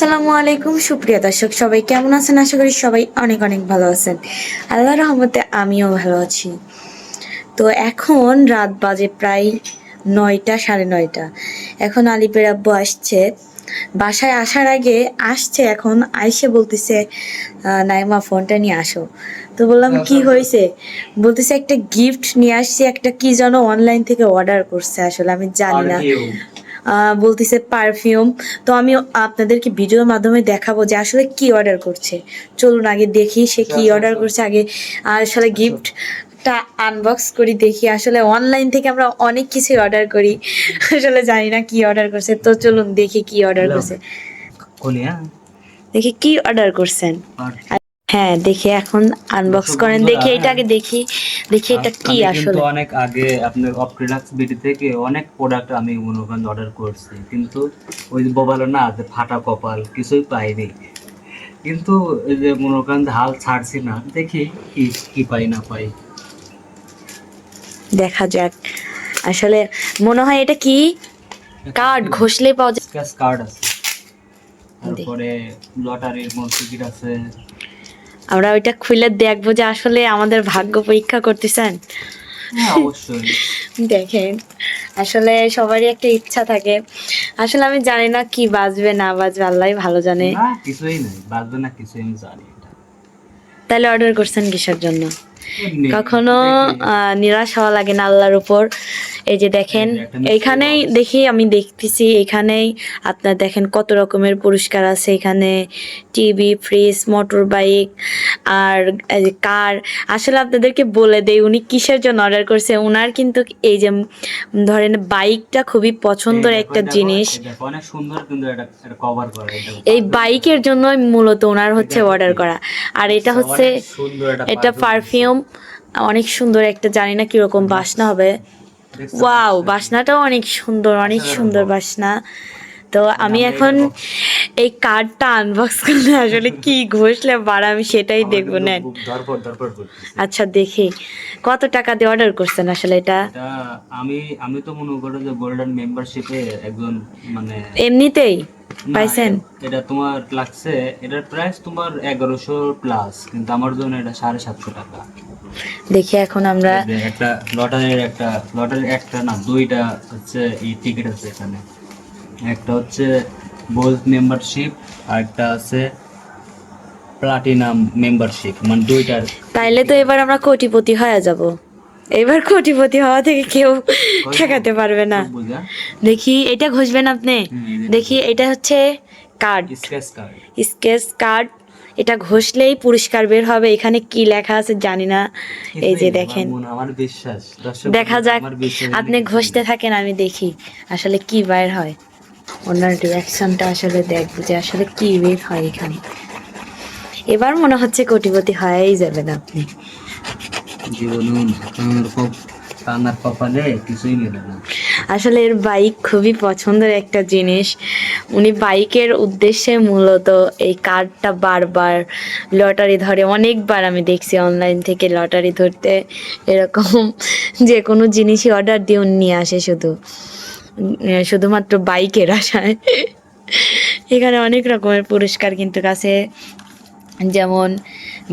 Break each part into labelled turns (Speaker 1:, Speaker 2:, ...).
Speaker 1: আসসালামু আলাইকুম সুপ্রিয় দর্শক সবাই কেমন আছেন? আশা করি সবাই অনেক অনেক ভালো আছেন। আল্লাহ রহমতে আমিও ভালো আছি। তো এখন রাত বাজে প্রায় নয়টা সাড়ে নয়টা। এখন আলিপের আব্বু আসছে। বাসায় আসার আগে আসছে এখন আইসে বলতেছে নাইমা ফোনটা নিয়ে আসো। তো বললাম কি হয়েছে? বলতেছে একটা গিফট নিয়ে আসছি একটা কি যেন অনলাইন থেকে অর্ডার করছে আসলে আমি জানি না। বলতেছে পারফিউম তো আমি আপনাদেরকে ভিডিওর মাধ্যমে দেখাবো যে আসলে কি অর্ডার করছে। চলুন আগে দেখি সে কি অর্ডার করছে। আগে আসলে গিফটটা আনবক্স করি দেখি আসলে অনলাইন থেকে আমরা অনেক কিছুই অর্ডার করি। আসলে জানি না কি অর্ডার করছে। তো চলুন দেখি কি অর্ডার করছে। দেখি কি অর্ডার করছেন। হ্যাঁ দেখি এখন আনবক্স করেন। দেখি এটা আগে দেখি। দেখি এটা কি আসলে?
Speaker 2: অনেক আগে আপনার অপটিলাক্স বিডি থেকে অনেক প্রোডাক্ট আমি মনে অর্ডার করছি। কিন্তু ওই যে ববালো না যে ফাটা কপাল কিছুই পাইনি। কিন্তু এই যে মনে হাল ছাড়ছি না দেখি কি কি পাই না পাই।
Speaker 1: দেখা যাক। আসলে মনে হয় এটা কি? কার্ড ঘষলেই পাওয়া যায়।
Speaker 2: কার্ড আছে। তারপরে লটারির মধ্যে আছে?
Speaker 1: আমরা ওইটা খুলে দেখব যে আসলে আমাদের ভাগ্য পরীক্ষা করতেছেন।
Speaker 2: হ্যাঁ
Speaker 1: দেখেন আসলে সবারই একটা ইচ্ছা থাকে। আসলে আমি জানি না কি বাজবে না বাজবে আল্লাহ ভালো জানে।
Speaker 2: কিছুই নাই বাজবে না কিছুই আমি জানি
Speaker 1: তাহলে অর্ডার করছেন কিসের জন্য? কখনো আহ, নিরাশ হওয়া লাগে না আল্লাহর উপর। এই যে দেখেন এইখানেই দেখি আমি দেখতেছি এখানেই আপনার দেখেন কত রকমের পুরস্কার আছে এখানে। টিভি ফ্রিজ মোটর বাইক আর কার। আসলে আপনাদেরকে বলে দেই উনি কিসের জন্য অর্ডার করছে? ওনার কিন্তু এই যে ধরেন বাইকটা খুবই পছন্দের একটা জিনিস।
Speaker 2: এই
Speaker 1: বাইকের জন্য মূলত ওনার হচ্ছে অর্ডার করা। আর এটা হচ্ছে এটা পারফিউম। অনেক সুন্দর একটা জানি না কীরকম বাসনা হবে? ওয়াও বাসনাটাও অনেক সুন্দর অনেক সুন্দর বাসনা। তো আমি এখন এই কার্ডটা আনবক্স করলে আসলে কি ঘষলে বার আমি সেটাই দেখব নেন। আচ্ছা দেখি। কত টাকা দিয়ে অর্ডার করছেন আসলে এটা?
Speaker 2: আমি আমি তো মনে করি যে গোল্ডেন মেম্বারশিপে একজন মানে
Speaker 1: এমনিতেই? পাইছেন?
Speaker 2: এটা তোমার লাগছে এটার প্রাইস তোমার এগারোশো প্লাস কিন্তু আমার জন্য এটা সাড়ে সাতশো টাকা।
Speaker 1: দেখি এখন আমরা
Speaker 2: একটা লটারির একটা লটারির একটা না দুইটা হচ্ছে এই টিকিট আছে এখানে। একটা হচ্ছে বোল্ড মেম্বারশিপ আর একটা আছে প্লাটিনাম মেম্বারশিপ মানে দুইটার
Speaker 1: তাইলে তো এবার আমরা কোটিপতি হয়ে যাব। এবার কোটিপতি হওয়া থেকে কেউ ঠেকাতে পারবে না। দেখি এটা ঘষবেন আপনি? দেখি এটা হচ্ছে কার্ড
Speaker 2: স্কেচ কার্ড
Speaker 1: এটা ঘষলেই পুরস্কার বের হবে। এখানে কি লেখা আছে জানি না। এই যে দেখেন।
Speaker 2: আমার বিশ্বাস। দর্শক
Speaker 1: দেখা যাক আপনি ঘষতে থাকেন আমি দেখি। আসলে কি বের হয়? ওনার রিয়াকশনটা আসলে দেখব যে আসলে কি বের হয় এখানে। এবার মনে হচ্ছে কোটিপতি হয়েই যাবেন আপনি। আসলে এর বাইক খুবই পছন্দের একটা জিনিস। উনি বাইকের উদ্দেশ্যে মূলত এই কার্ডটা বারবার লটারি ধরে। অনেকবার আমি দেখছি অনলাইন থেকে লটারি ধরতে, এরকম যে কোনো জিনিসই অর্ডার দিয়ে উনি নিয়ে আসে শুধু। শুধুমাত্র বাইকের আশায়। এখানে অনেক রকমের পুরস্কার কিন্তু কাছে যেমন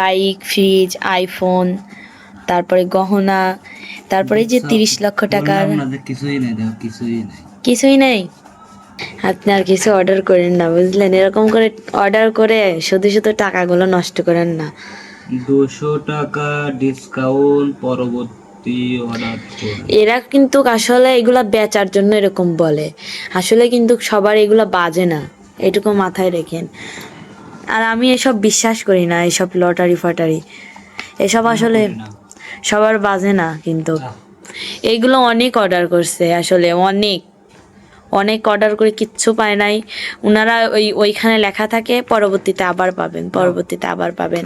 Speaker 1: বাইক ফ্রিজ আইফোন তারপরে গহনা তারপরে যে তিরিশ লক্ষ টাকার
Speaker 2: কিছুই নেই দেখো কিছুই নেই।
Speaker 1: কিছুই নেই? আপনি আর কিছু অর্ডার করেন না বুঝলেন? এরকম করে অর্ডার করে শুধু শুধু টাকাগুলো নষ্ট করেন না।
Speaker 2: দুশো টাকা ডিসকাউন্ট পরবর্তী অর্ডার
Speaker 1: এরা কিন্তু আসলে এগুলা বেচার জন্য এরকম বলে। আসলে কিন্তু সবার এগুলা বাজে না। এটুকু মাথায় রেখেন। আর আমি এসব বিশ্বাস করি না এসব লটারি ফটারি এসব আসলে। সবার বাজে না কিন্তু। এইগুলো অনেক অর্ডার করছে আসলে অনেক। অনেক অর্ডার করে কিচ্ছু পায় নাই। ওনারা ওই ওইখানে লেখা থাকে পরবর্তীতে আবার পাবেন পরবর্তীতে আবার পাবেন।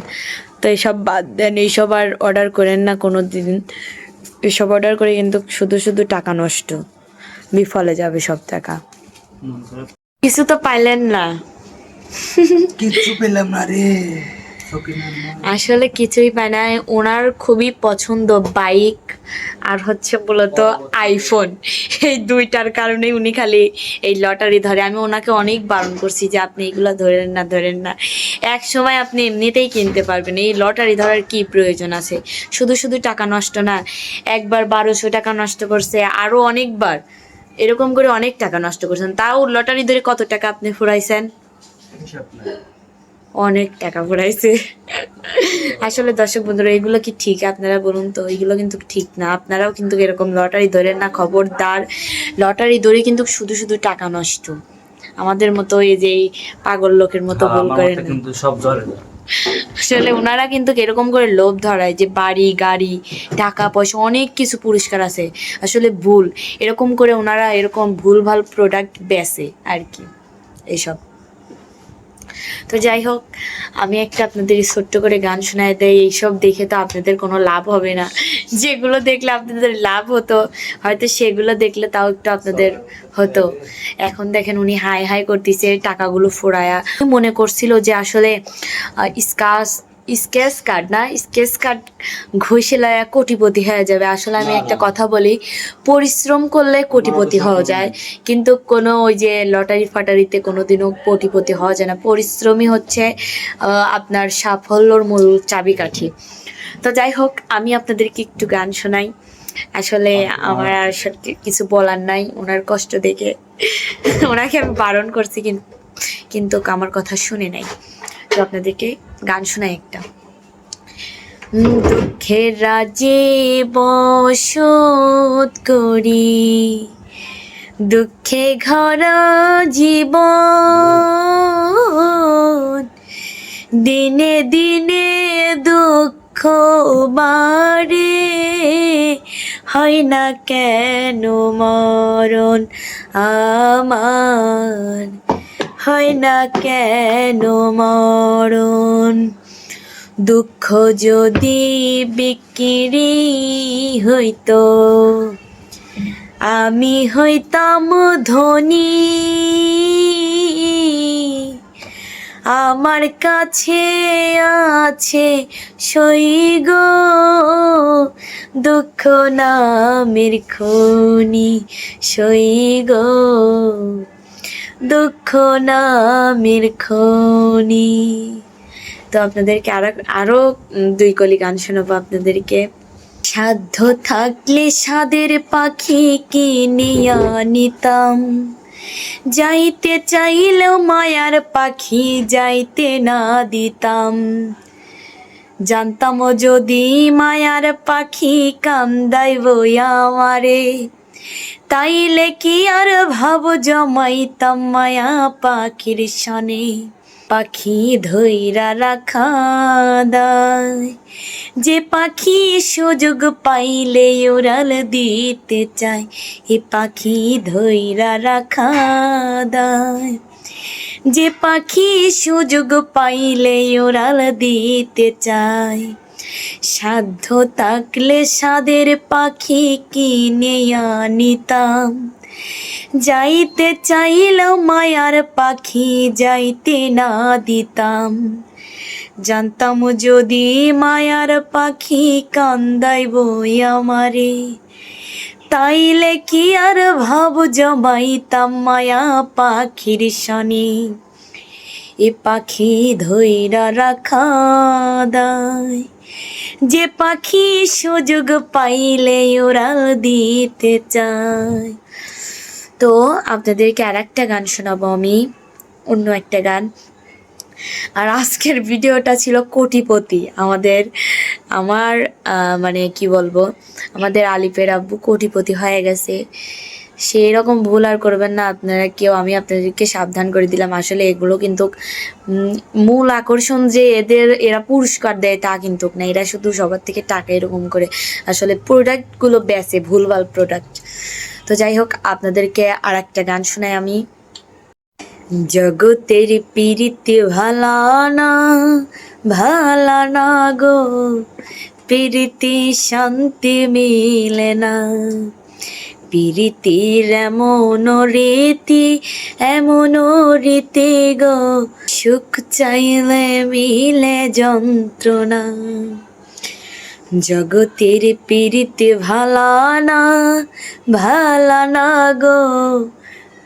Speaker 1: তো এইসব বাদ দেন এইসব আর অর্ডার করেন না কোনো দিন এসব অর্ডার করে কিন্তু শুধু শুধু টাকা নষ্ট। বিফলে যাবে সব টাকা। কিছু তো পাইলেন না।
Speaker 2: কিচ্ছু পেলাম না রে।
Speaker 1: আসলে কিছুই পায় না। ওনার খুবই পছন্দ বাইক আর হচ্ছে মূলত আইফোন। এই দুইটার কারণে উনি খালি এই লটারি ধরে। আমি ওনাকে অনেক বারণ করছি যে আপনি এগুলো ধরেন না ধরেন না। এক সময় আপনি এমনিতেই কিনতে পারবেন। এই লটারি ধরার কি প্রয়োজন আছে? শুধু শুধু টাকা নষ্ট না একবার বারোশো টাকা নষ্ট করছে আরও অনেকবার। এরকম করে অনেক টাকা নষ্ট করছেন। তাও লটারি ধরে কত টাকা আপনি ফুরাইছেন? অনেক টাকা ফুরাইছে আসলে দর্শক বন্ধুরা এগুলো কি ঠিক আপনারা বলুন তো? এগুলো কিন্তু ঠিক না। আপনারাও কিন্তু এরকম লটারি ধরেন না খবরদার। লটারি ধরে কিন্তু শুধু শুধু টাকা নষ্ট। আমাদের মতো এই যে পাগল লোকের মতো ভুল করেন
Speaker 2: কিন্তু সব ধরে
Speaker 1: আসলে ওনারা কিন্তু এরকম করে লোভ ধরায় যে বাড়ি গাড়ি টাকা পয়সা অনেক কিছু পুরস্কার আছে। আসলে ভুল। এরকম করে ওনারা এরকম ভুল ভালো প্রোডাক্ট বেচে আর কি। এইসব তো যাই হোক, আমি একটা আপনাদের ছোট্ট করে গান শোনায় দেয় এইসব দেখে তো আপনাদের কোনো লাভ হবে না। যেগুলো দেখলে আপনাদের লাভ হতো, হয়তো সেগুলো দেখলে তাও একটু আপনাদের হতো। এখন দেখেন উনি হাই হাই করতেছে, টাকাগুলো ফোড়ায়া। মনে করছিল যে আসলে স্কাস স্কেচ কার্ড না স্কেচ কার্ড ঘষে লায়া কোটিপতি হয়ে যাবে। আসলে আমি একটা কথা বলি পরিশ্রম করলে কোটিপতি হওয়া যায় কিন্তু কোনো ওই যে লটারি ফাটারিতে কোনোদিনও কোটিপতি হওয়া যায় না। পরিশ্রমই হচ্ছে আপনার সাফল্যর মূল চাবিকাঠি। তো যাই হোক আমি আপনাদেরকে একটু গান শোনাই। আসলে আমার আর সত্যি কিছু বলার নাই ওনার কষ্ট দেখে। ওনাকে আমি বারণ করছি কিন্তু কিন্তু আমার কথা শুনে নাই। তো আপনাদেরকে গান শোনাই একটা। দুঃখের রাজে বসত করি, দুঃখে ঘর জীবন, দিনে দিনে দুঃখ বাড়ে, হয় না কেন মরণ আমার? হয় না কেন মরণ? দুঃখ যদি বিক্রি হইতো, আমি হইতাম ধনী। আমার কাছে আছে সৈগ, দুঃখ নামের খনি সই গো দুঃখ নামের খনি। তো আপনাদেরকে আরও আরও দুই কলি গান শোনাবো আপনাদেরকে। সাধ্য থাকলে সাদের পাখি কিনে আনিতাম যাইতে চাইলেও মায়ার পাখি যাইতে না দিতাম। জানতাম যদি মায়ার পাখি কান্দাইব আমারে তাইলে কি আর ভাব জমাইতাম মায়া পাখির সনে পাখি ধৈরা রাখা যে পাখি সুযোগ পাইলে উড়াল দিতে চায়, এ পাখি ধৈরা রাখা যে পাখি সুযোগ পাইলে ওরাল দিতে চায় সাধ্য থাকলে সাদের পাখি কিনে আনিতাম। যাইতে চাইলেও মায়ার পাখি, যাইতে না দিতাম। জানতাম যদি মায়ার পাখি কান্দাইব আমারে, তাইলে কি আর ভাব জমাইতাম মায়া পাখির শনি এ পাখি ধৈরা রাখা যে পাখি সুযোগ পাইলে ওরাল দিতে চায়। তো আপনাদেরকে আর একটা গান শোনাবো আমি, অন্য একটা গান। আর আজকের ভিডিওটা ছিল কোটিপতি। আমাদের, আমার মানে কি বলব? আমাদের আলিপের আব্বু কোটিপতি হয়ে গেছে। সেই রকম ভুল আর করবেন না। আপনারা কেউ, আমি আপনাদেরকে সাবধান করে দিলাম। আসলে এগুলো কিন্তু মূল আকর্ষণ যে এদের, এরা পুরস্কার দেয় তা কিন্তু না। এরা শুধু সবার থেকে টাকা এরকম করে। আসলে প্রোডাক্টগুলো বেচে, ভুলভাল প্রোডাক্ট। তো যাই হোক, আপনাদেরকে আর একটা গান শোনাই আমি। জগতের পিরিতি ভালা না ভালা না গো। পিরিতি শান্তি মিলে না। পিরিতির এমন রীতি এমন রীতি গো। সুখ চাইলে মিলে যন্ত্রণা। জগতের পীড়িতে ভালা না ভালা না গো।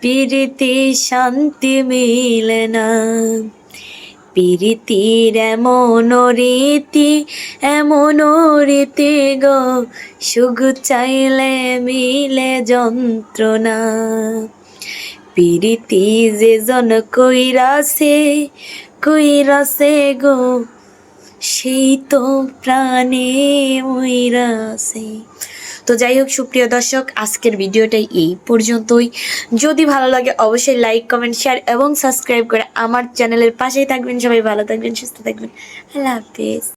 Speaker 1: পীড়িতে শান্তি মিলে না। পীড়িতির এমন রীতি এমন রীতি গো। সুখ চাইলে মিলে যন্ত্রণা। পীড়িতি যে জন কইরাছে কইরাছে গো। সেই তো প্রাণে মইরাছে। তো যাই হোক, সুপ্রিয় দর্শক, আজকের ভিডিওটাই এই পর্যন্তই। যদি ভালো লাগে, অবশ্যই লাইক কমেন্ট শেয়ার এবং সাবস্ক্রাইব করে আমার চ্যানেলের পাশেই থাকবেন। সবাই ভালো থাকবেন, সুস্থ থাকবেন। আল্লাহ হাফিজ।